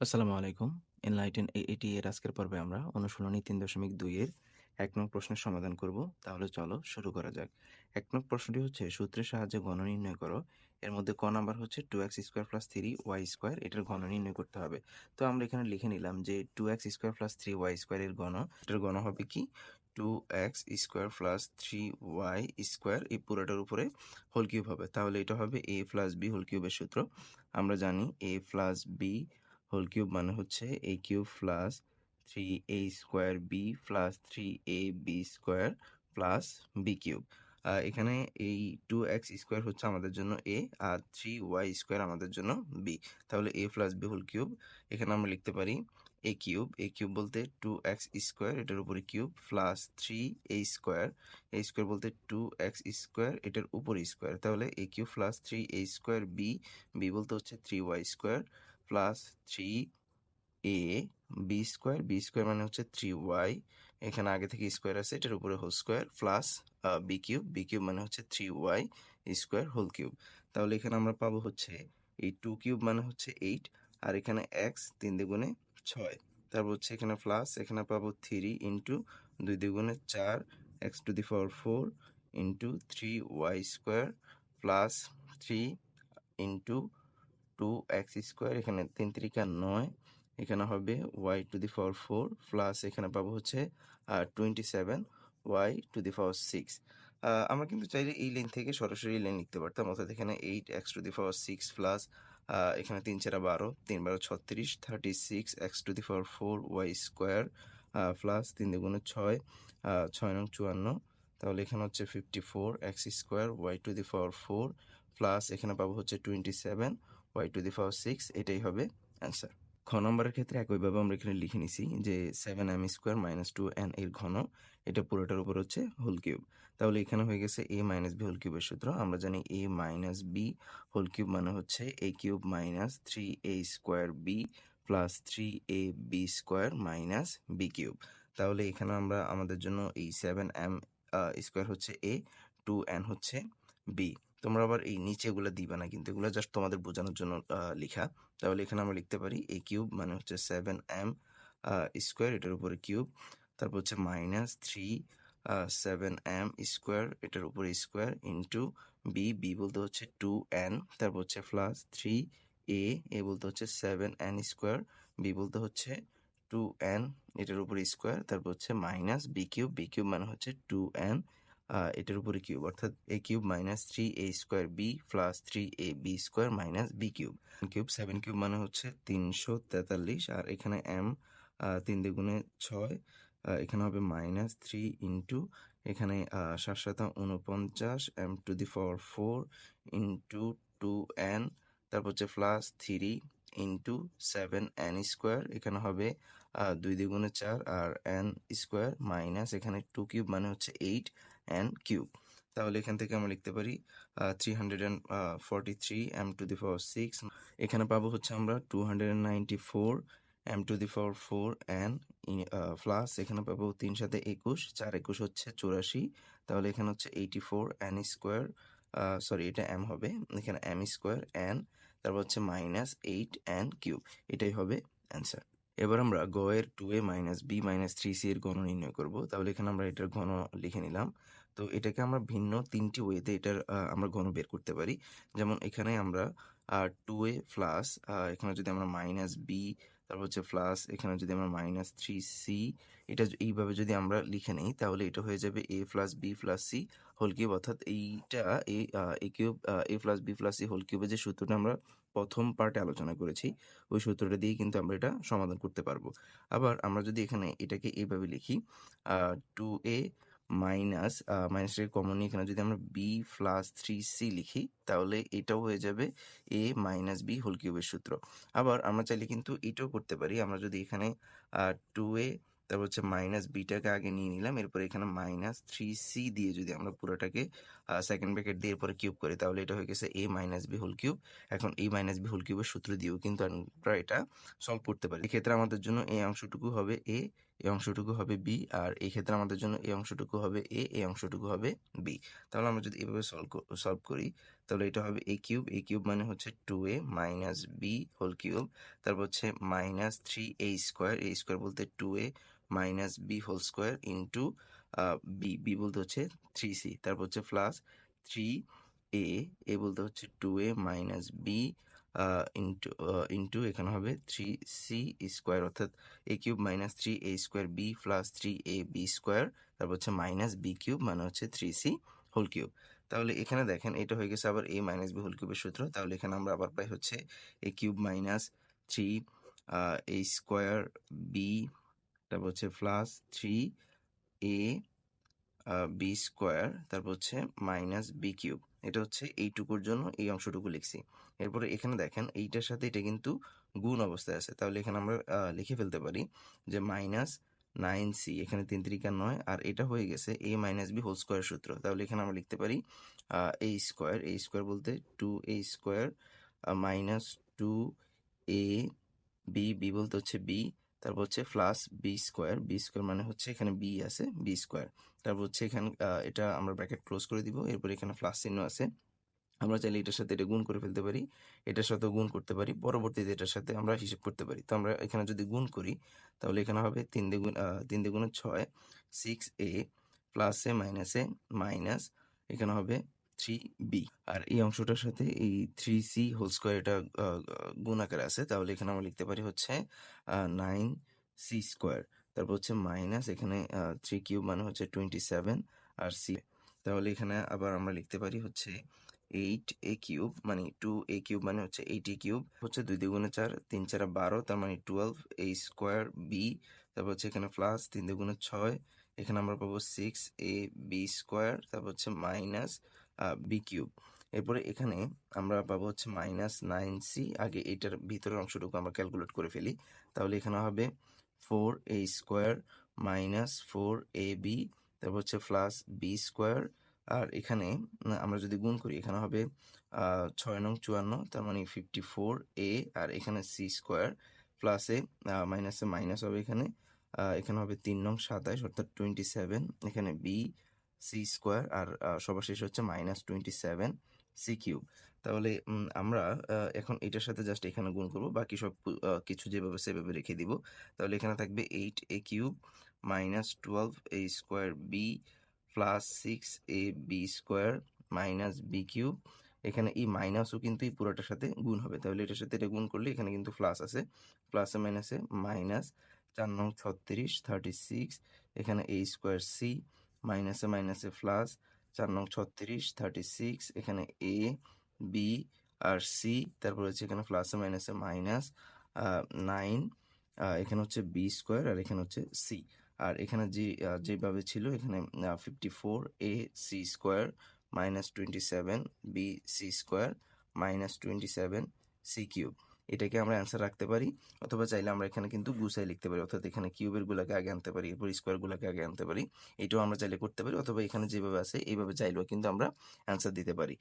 আসসালামু আলাইকুম। এনলাইটেন এটি এর আজকের পর্বে আমরা অনুশীলনী তিন দশমিক দুইয়ের এক নং প্রশ্নের সমাধান করব। তাহলে চলো শুরু করা যাক। এক নং প্রশ্নটি হচ্ছে, সূত্রের সাহায্যে ঘন নির্ণয় করো। এর মধ্যে ক নাম্বার হচ্ছে two x square plus three y square এটার ঘন নির্ণয় করতে হবে। তো আমরা এখানে লিখে নিলাম যে two x square plus 3y square এর ঘন এটার ঘন হবে কি two x square plus three y square এই পুরোটার উপরে হোল কিউব হবে। তাহলে এটা হবে এ প্লাস বি হোল কিউবের সূত্র। আমরা জানি a plus b whole cube মানে হচ্ছে a cube plus three a square b plus three a b square plus b cube এখানে এই টু এক্স স্কোয়ার হচ্ছে আমাদের জন্য এ আর থ্রি ওয়াই স্কোয়ার আমাদের জন্য বি তাহলে a plus b whole cube এখানে আমরা লিখতে পারি এ কিউব এ কিউব বলতে টু এক্স স্কোয়ার এটার উপরে cube plus three a square a square বলতে টু এক্স স্কোয়ার এটার উপরে স্কোয়ার তাহলে a cube plus three a square b b বলতে হচ্ছে three y square plus three a b square b square মানে হচ্ছে থ্রি ওয়াই এখানে আগে থেকে স্কোয়ার আছে, এটার উপরে whole square plus b cube b cube মানে হচ্ছে three y square whole cube তাহলে এখানে আমরা পাবো হচ্ছে এই টু কিউব মানে হচ্ছে এইট আর এখানে এক্স তিন দ্বিগুণে ছয়। তারপর হচ্ছে এখানে প্লাস এখানে পাবো থ্রি ইন্টু দুই দ্বিগুণে চার x to the power four into three y square plus three into two x square এখানে তিন তিরিকা নয়, এখানে হবে y to the power four plus এখানে পাবো হচ্ছে twenty seven y to the power six আমরা কিন্তু চাইলে এই লাইন থেকে সরাসরি লাইন লিখতে পারতাম, অর্থাৎ এখানে eight x to the power six plus এখানে তিন চারা বারো, তিন বারো ছত্রিশ thirty six x to the power four y square plus তিন দ্বিগুণে ছয় ছয় নং চুয়ান্ন। তাহলে এখানে হচ্ছে fifty four x square y to the power four plus এখানে পাবো হচ্ছে twenty seven y to the power six এটাই হবে অ্যান্সার খ নম্বরের ক্ষেত্রে একইভাবে আমরা এখানে লিখে নিছি যে seven m square minus two n এর ঘন, এটা পুরোটার উপর হচ্ছে হোল কিউব তাহলে এখানে হয়ে গেছে এ মাইনাস বি হোল কিউবের সূত্র। আমরা জানি a minus b whole cube মানে হচ্ছে a cube minus three a square b plus three a b square minus b cube তাহলে এখানে আমরা আমাদের জন্য এই সেভেন এম স্কোয়ার হচ্ছে এ টু এন হচ্ছে বি তোমরা আবার এই নিচেগুলো দিবা না কিন্তু এগুলো জাস্ট তোমাদের বোঝানোর জন্য লেখা। তাহলে এখানে আমরা লিখতে পারি এ কিউব মানে হচ্ছে সেভেন এম স্কোয়ার এটার উপরে কিউব তারপর হচ্ছে minus three seven m square এটার উপরে স্কোয়ার ইন্টু বি বি বলতে হচ্ছে টু এন তারপর হচ্ছে প্লাস থ্রি এ এ বলতে হচ্ছে সেভেন এন স্কোয়ার বি বলতে হচ্ছে টু এন এটার উপরে স্কোয়ার তারপর হচ্ছে minus b cube b cube মানে হচ্ছে টু এন এটার উপরে কিউব, অর্থাৎ a cube minus three a square b plus three a b square minus b cube. Cube seven cube মানে হচ্ছে তিনশো তেতাল্লিশ, আর এখানে এম তিন দ্বিগুণে ছয় এখানে হবে মাইনাস থ্রি ইন্টু এখানে সাত সাত উনপঞ্চাশ m to the power four into two n তারপর হচ্ছে plus three into seven n square এখানে হবে দুই দ্বিগুণে চার, আর এন স্কোয়ার মাইনাস এখানে টু কিউব মানে হচ্ছে এইট অ্যান্ড কিউব তাহলে এখান থেকে আমরা লিখতে পারি three hundred and forty three m to the power six এখানে পাবো হচ্ছে আমরা two hundred and ninety four m to the power four and plus এখানে পাবো তিন সাথে একুশ, চার একুশ হচ্ছে চুরাশি। তাহলে এখানে হচ্ছে eighty four n square sorry এটা এম হবে। এখানে এম স্কোয়ার এন তারপর হচ্ছে মাইনাস এইট এন কিউব এটাই হবে অ্যান্সার এবার আমরা গ এর two a minus b minus three c এর ঘন নির্ণয় করব। তাহলে এখানে আমরা এটার ঘন লিখে নিলাম। তো এটাকে আমরা ভিন্ন তিনটি ওয়েতে এটার আমরা ঘন বের করতে পারি। যেমন এখানে আমরা টু এ প্লাস এখানে যদি আমরা মাইনাস বি তারপর হচ্ছে প্লাস এখানে যদি আমরা মাইনাস থ্রি সি এটা এইভাবে যদি আমরা লিখে নিই, তাহলে এটা হয়ে যাবে a plus b plus c whole cube অর্থাৎ এইটা, a cube a plus b plus c whole কিউবের যে সূত্রটা আমরা প্রথম পার্টে আলোচনা করেছি, ওই সূত্রটা দিয়ে কিন্তু আমরা এটা সমাধান করতে পারব। আবার আমরা যদি এখানে এটাকে এইভাবে লিখি টু এ মাইনাস মাইনাসটাকে কমন এখানে যদি আমরা বি প্লাস থ্রি সি লিখি, তাহলে এটাও হয়ে যাবে এ মাইনাস বি হোল কিউবের সূত্র। আবার আমরা চাইলে কিন্তু এটাও করতে পারি। আমরা যদি এখানে টু এ, তারপর হচ্ছে মাইনাস বিটাকে আগে নিয়ে নিলাম, এরপরে এখানে মাইনাস থ্রি সি দিয়ে যদি আমরা পুরোটাকে সেকেন্ড ব্র্যাকেট দিয়ে এরপরে কিউব করি, তাহলে এটা হয়ে গেছে a minus b whole cube এখন এই মাইনাস বি হোল কিউবের সূত্র দিয়েও কিন্তু আমরা এটা সলভ করতে পারি। এক্ষেত্রে আমাদের জন্য এই অংশটুকু হবে এ এই অংশটুকু হবে বি, আর এই ক্ষেত্রে আমাদের জন্য এই অংশটুকু হবে এ এই অংশটুকু হবে বি। তাহলে আমরা যদি এভাবে সলভ সলভ করি, তাহলে এটা হবে এ কিউব এ কিউব মানে হচ্ছে two a minus b whole cube তারপর হচ্ছে minus three a square a square বলতে two a minus b whole square into b b বলতে হচ্ছে থ্রি সি তারপর হচ্ছে প্লাস থ্রি এ এ বলতে হচ্ছে two a minus b into into এখানে হবে থ্রি সি স্কোয়ার অর্থাৎ a cube minus three a square b plus three a b square তারপর হচ্ছে মাইনাস বি কিউব মানে হচ্ছে থ্রি সি হোল কিউব তাহলে এখানে দেখেন এটা হয়ে গেছে আবার এ মাইনাস বি হোল কিউবের সূত্র, তাহলে এখানে আমরা আবার পাই হচ্ছে a cube minus three a square b তারপর হচ্ছে plus three a b square তারপর হচ্ছে মাইনাস বি কিউব এটা হচ্ছে এইটুকুর জন্য এই অংশটুকু লিখছি। এরপরে এখানে দেখেন এইটার সাথে এটা কিন্তু গুণ অবস্থায় আছে। তাহলে এখানে আমরা লিখে ফেলতে পারি যে মাইনাস নাইন সি, এখানে তিন তিরিকা নয়, আর এটা হয়ে গেছে a minus b whole square সূত্র। তাহলে এখানে আমরা লিখতে পারি এ স্কোয়ার এ স্কোয়ার বলতে two a square minus two a b b বলতে হচ্ছে বি তারপর হচ্ছে plus b square b square মানে হচ্ছে এখানে বি আছে বি স্কোয়ার তারপর হচ্ছে এখানে এটা আমরা ব্র্যাকেট ক্লোজ করে দিব, এরপর এখানে প্লাস চিহ্ন আছে। আমরা চাইলে এটার সাথে এটা গুণ করে ফেলতে পারি, এটার সাথে গুণ করতে পারি, পরবর্তীতে এটার সাথে আমরা হিসেব করতে পারি। তো আমরা এখানে যদি গুণ করি, তাহলে এখানে হবে তিন দ্বিগুণ তিন দ্বিগুণে ছয় six a plus a minus a minus এখানে হবে থ্রি বি। আর এই অংশটার সাথে এই থ্রি সি হোল স্কোয়ার এটা গুণ আকারে আছে। তাহলে এখানে আমরা লিখতে পারি হচ্ছে নাইন সি স্কোয়ার। তারপর হচ্ছে মাইনাস এখানে থ্রি কিউব মানে হচ্ছে টোয়েন্টি সেভেন আর সি। তাহলে এখানে আবার আমরা লিখতে পারি হচ্ছে এইট এ কিউব মানে টু এ কিউব মানে হচ্ছে এইট এ কিউব। হচ্ছে দুই দুগুণে চার, তিন চারা বারো, তার মানে টুয়েলভ এ স্কোয়ার বি। তারপর হচ্ছে এখানে প্লাস তিন দুগুণে ছয়। এখানে আমরা পাবো সিক্স এ বি স্কোয়ার। তারপর হচ্ছে মাইনাস বি কিউব এরপরে এখানে আমরা পাবো হচ্ছে মাইনাস নাইন সি আগে এইটার ভিতরের অংশটুকু আমরা ক্যালকুলেট করে ফেলি। তাহলে এখানে হবে four a square minus four a b তারপর হচ্ছে প্লাস বি স্কোয়ার আর এখানে আমরা যদি গুণ করি, এখানে হবে ছয় নং চুয়ান্ন, তার মানে ফিফটি ফোর এ আর এখানে সি স্কোয়ার প্লাসে মাইনাসে মাইনাস হবে এখানে। এখানে হবে তিন নং সাতাইশ, অর্থাৎ টোয়েন্টি সেভেন এখানে বি সি স্কোয়ার আর সবার শেষ হচ্ছে minus twenty seven c cube তাহলে আমরা এখন এটার সাথে জাস্ট এখানে গুণ করব, বাকি সব কিছু যেভাবে সেভাবে রেখে দিব। তাহলে এখানে থাকবে eight a cube minus twelve a square b plus six a b square minus b cube এখানে এই মাইনাসও কিন্তু এই পুরোটার সাথে গুণ হবে। তাহলে এটার সাথে এটা গুণ করলে এখানে কিন্তু প্লাস আছে। প্লাসে মাইনাসে মাইনাস চার নং ছত্রিশ থার্টি সিক্স এখানে এ স্কোয়ার সি মাইনাসে মাইনাসে প্লাস চার নং ছত্রিশ থার্টি সিক্স এখানে এ বি আর সি তারপর হচ্ছে এখানে প্লাসে মাইনাসে মাইনাস নাইন এখানে হচ্ছে বি স্কোয়ার আর এখানে হচ্ছে সি আর এখানে যে যেভাবে ছিল, এখানে fifty four a c square minus twenty seven b c square minus twenty seven c cube এটাকে আমরা অ্যান্সার রাখতে পারি, অথবা চাইলে আমরা এখানে কিন্তু গুছাই লিখতে পারি, অর্থাৎ এখানে কিউবের গুলাকে আগে আনতে পারি, এরপর স্কোয়ার গুলাকে আগে আনতে পারি, এটাও আমরা চাইলে করতে পারি, অথবা এখানে যেভাবে আছে, এইভাবে চাইলেও কিন্তু আমরা অ্যান্সার দিতে পারি।